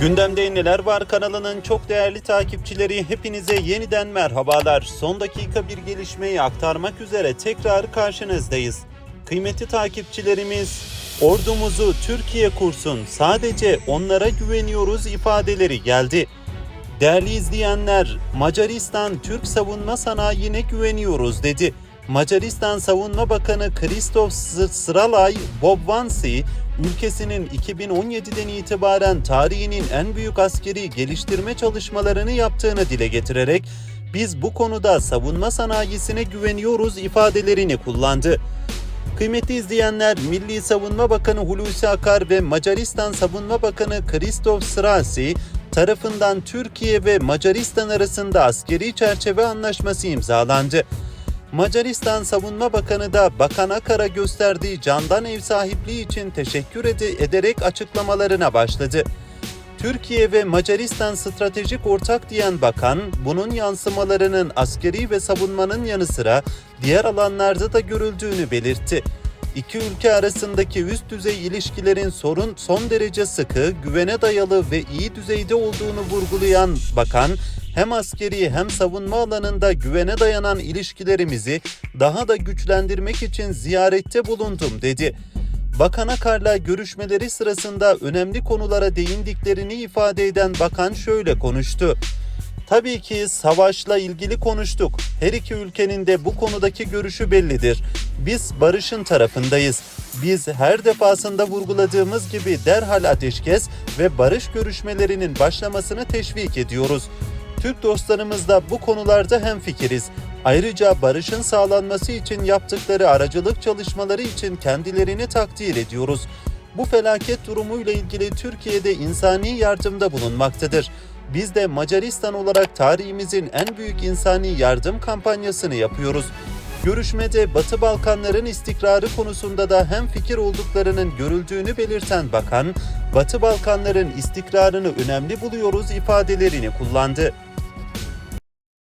Gündemde Neler Var kanalının çok değerli takipçileri hepinize yeniden merhabalar. Son dakika bir gelişmeyi aktarmak üzere tekrar karşınızdayız. Kıymetli takipçilerimiz, ordumuzu Türkiye kursun, sadece onlara güveniyoruz ifadeleri geldi. Değerli izleyenler, Macaristan Türk savunma sanayine güveniyoruz dedi. Macaristan Savunma Bakanı Christoph S- Sıralay Bobvansi, ülkesinin 2017'den itibaren tarihinin en büyük askeri geliştirme çalışmalarını yaptığını dile getirerek biz bu konuda savunma sanayisine güveniyoruz ifadelerini kullandı. Kıymetli izleyenler, Milli Savunma Bakanı Hulusi Akar ve Macaristan Savunma Bakanı Christoph Strasi tarafından Türkiye ve Macaristan arasında askeri çerçeve anlaşması imzalandı. Macaristan Savunma Bakanı da Bakan Akar'a gösterdiği candan ev sahipliği için teşekkür ede- ederek açıklamalarına başladı. Türkiye ve Macaristan stratejik ortak diyen bakan, bunun yansımalarının askeri ve savunmanın yanı sıra diğer alanlarda da görüldüğünü belirtti. İki ülke arasındaki üst düzey ilişkilerin sorun son derece sıkı, güvene dayalı ve iyi düzeyde olduğunu vurgulayan bakan, hem askeri hem savunma alanında güvene dayanan ilişkilerimizi daha da güçlendirmek için ziyarette bulundum dedi. Bakan Akar'la görüşmeleri sırasında önemli konulara değindiklerini ifade eden bakan şöyle konuştu. Tabii ki savaşla ilgili konuştuk. Her iki ülkenin de bu konudaki görüşü bellidir. Biz barışın tarafındayız. Biz her defasında vurguladığımız gibi derhal ateşkes ve barış görüşmelerinin başlamasını teşvik ediyoruz. Türk dostlarımız da bu konularda hemfikiriz. Ayrıca barışın sağlanması için yaptıkları aracılık çalışmaları için kendilerini takdir ediyoruz. Bu felaket durumuyla ilgili Türkiye'de insani yardımda bulunmaktadır. Biz de Macaristan olarak tarihimizin en büyük insani yardım kampanyasını yapıyoruz. Görüşmede Batı Balkanların istikrarı konusunda da hem fikir olduklarının görüldüğünü belirten bakan, Batı Balkanların istikrarını önemli buluyoruz ifadelerini kullandı.